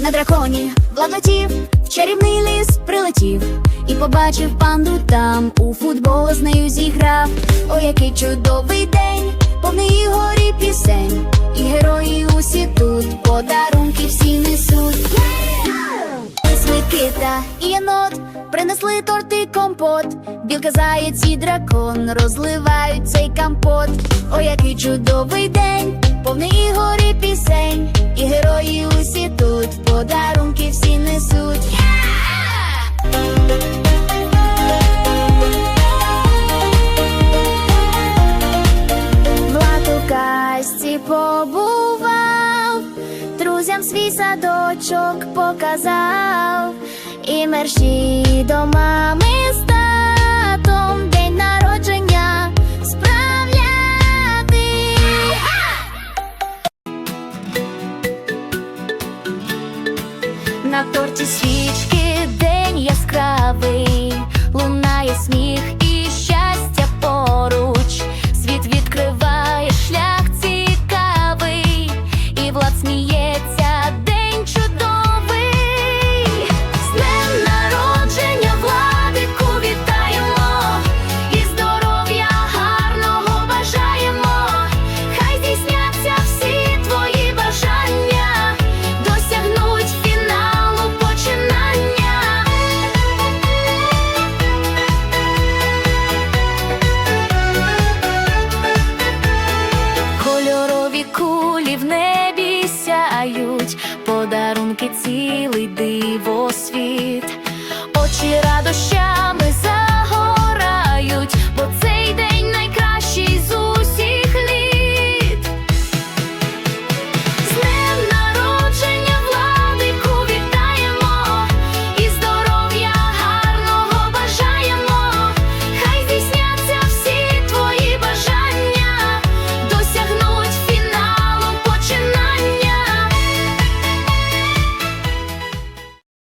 на драконі владлетів, в чарівний ліс прилетів і побачив панду там, у футбол з нею зіграв. О, який чудовий день, повний ігор і пісень, і герої усі тут, подарунки всі несуть. Микита і єнот принесли торт і компот. Білка, заєць і дракон розливають цей компот. О, який чудовий день, повний ігор і пісень, побував, друзям свій садочок показав, і мерщі до мами справляти. На торті свічки подарунки цілий диво світ,